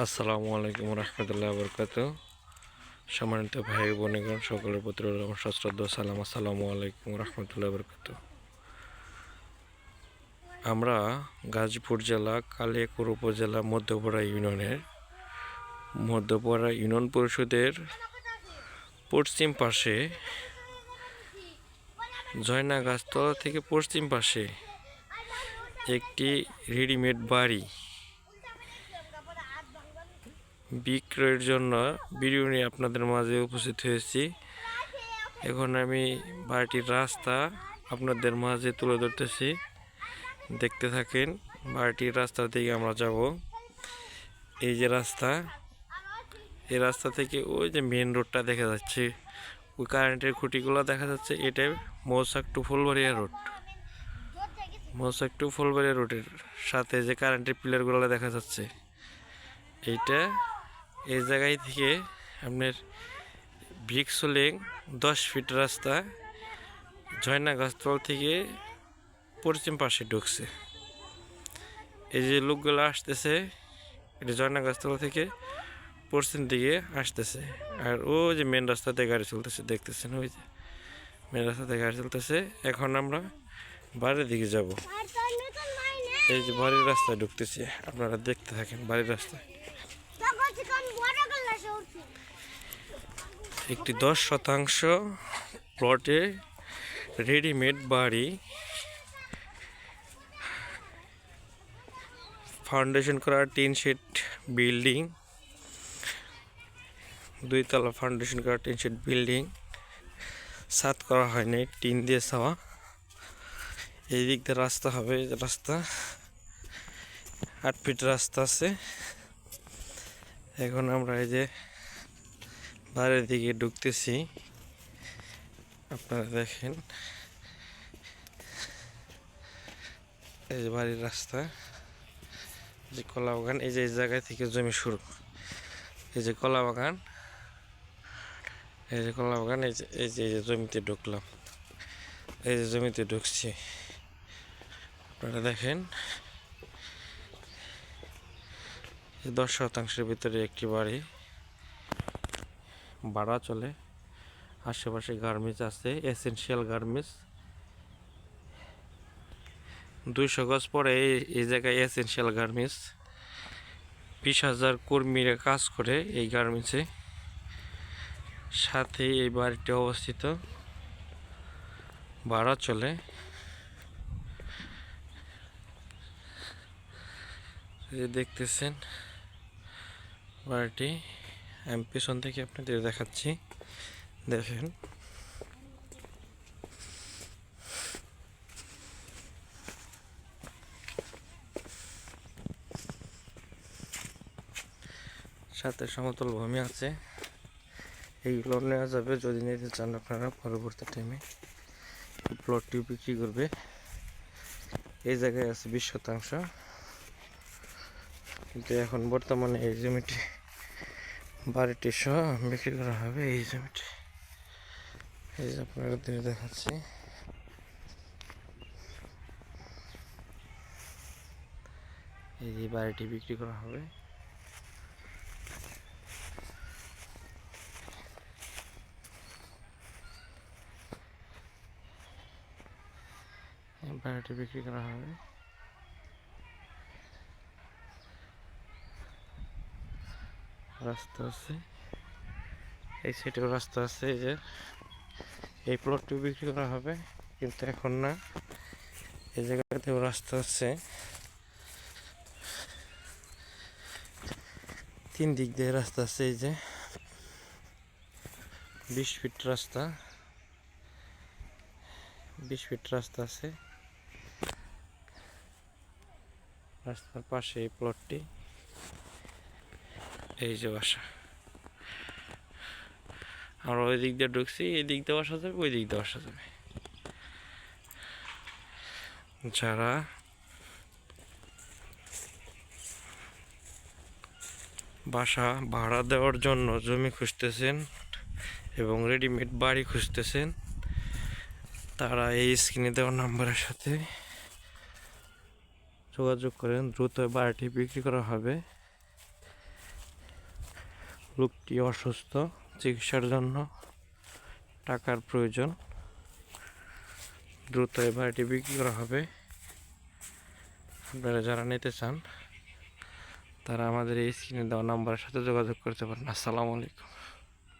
আসসালামু আলাইকুম রহমতুল্লাহ বরকাত সম্মানিত ভাই বোনগণ, সকলের প্রতি সশ্রদ্ধ সালাম। আসসালামু আলাইকুম রহমতুল্লাহ বরকাত আমরা গাজীপুর জেলা, কালিয়াকুর উপজেলা, মধ্যপাড়া ইউনিয়নের, মধ্যপাড়া ইউনিয়ন পরিষদের পশ্চিম পাশে, জয়না গাছতলা থেকে পশ্চিম পাশে একটি রেডিমেড বাড়ি বিক্রয়ের জন্য ভিডিও নিয়ে আপনাদের মাঝে উপস্থিত হয়েছি। এখন আমি বাড়িটির রাস্তা আপনাদের মাঝে তুলে ধরতেছি। দেখতে থাকেন, বাড়িটির রাস্তা থেকে আমরা যাব। এই যে রাস্তা, এই রাস্তা থেকে ওই যে মেন রোডটা দেখা যাচ্ছে। ওই কারেন্টের খুঁটিগুলো দেখা যাচ্ছে, এটাই Mousak to Phulbaria road Mousak to Phulbaria রোডের সাথে যে কারেন্টের পিলারগুলো দেখা যাচ্ছে, এইটা এই জায়গায় থেকে আপনার ভিক্সোলিং দশ ফিট রাস্তা ঝয়না গাছতল থেকে পশ্চিম পাশে ঢুকছে। এই যে লোকগুলো আসতেছে, এটা ঝর্ণা গাছতলা থেকে পশ্চিম দিকে আসতেছে। আর ও যে মেন রাস্তাতে গাড়ি চলতেছে, দেখতেছেন ওই যে মেন রাস্তাতে গাড়ি চলতেছে। এখন আমরা বাড়ির দিকে যাব। এই যে বাড়ির রাস্তায় ঢুকতেছি, আপনারা দেখতে থাকেন বাড়ির রাস্তায় একটি দশ শতাংশ প্লটে রেডিমেড বাড়ি ফাউন্ডেশন করা টিন শেড বিল্ডিং দুইতলা ফাউন্ডেশন করা টিন শেড বিল্ডিং সাত করা হয়নি, টিন দিয়ে ছাওয়া। এই দিক দিয়ে রাস্তা হবে, রাস্তা আট ফিট রাস্তা আছে। এখন আমরা এই যে বাইরের দিকে ঢুকতেছি। আপনারা দেখেন। এই যে বাড়ির রাস্তা যে কলা বাগান, এই যে এই জায়গায় থেকে জমি শুরু। এই যে কলা বাগান, এই যে কলা বাগান এই যে এই যে জমিতে ঢুকলাম। এই যে জমিতে ঢুকছি। আপনারা দেখেন এই দশ শতাংশের ভিতরে একটি বাড়ি ভাড়া চলে। আশেপাশে গার্মেন্টস আছে এসেনশিয়াল গার্মেন্টস দুইশো গজ পরে এই- জায়গায় এসেনশিয়াল গার্মেন্টস বিশ হাজার কর্মীরা কাজ করে এই গার্মেন্টসে সাথে এই বাড়িটি অবস্থিত। ভাড়া চলে। দেখতেছেন বাড়িটি আমি পেছন থেকে আপনাদের দেখাচ্ছি। দেখেন। সাথে সমতল ভূমি আছে। এইগুলো নেওয়া যাবে যদি নিতে চান আপনারা পরবর্তী টাইমে প্লটটি বিক্রি করবে। এই জায়গায় আছে বিশ শতাংশ। কিন্তু এখন বর্তমানে এই জমিটি বাড়িটি সহ বিক্রি করা হবে এই জমিটি। এই যে আপনাদের দেখাচ্ছি। এই যে বাড়িটি বিক্রি করা হবে। বাড়িটি বিক্রি করা হবে। রাস্তা আছে। এই সাইডেও রাস্তা আছে, এই যে। এই প্লটটি বিক্রি করা হবে, কিন্তু এখন না। এই জায়গাতেও রাস্তা আছে। তিন দিক দিয়ে রাস্তা আছে, এই যে। বিশ ফিট রাস্তা। বিশ ফিট রাস্তা আছে। রাস্তার পাশে এই প্লটটি এই যে বাসা। আমরা ওই দিক দিয়ে ঢুকছি, এই দিক দিয়ে বসা যাবে, ওই দিক দিয়ে বসা যাবে। যারা বাসা ভাড়া দেওয়ার জন্য জমি খুঁজতেছেন এবং রেডিমেড বাড়ি খুঁজতেছেন, তারা এই স্ক্রিনে দেওয়া নাম্বারের সাথে যোগাযোগ করেন। দ্রুত বাড়িটি বিক্রি করা হবে। লোকটি অসুস্থ, চিকিৎসার জন্য টাকার প্রয়োজন। দ্রুত এবার বাড়িটি বিক্রি করা হবে। আপনারা যারা নিতে চান, তারা আমাদের এই স্ক্রিনে দেওয়া নাম্বারের সাথে যোগাযোগ করতে পারেন। আসসালামু আলাইকুম।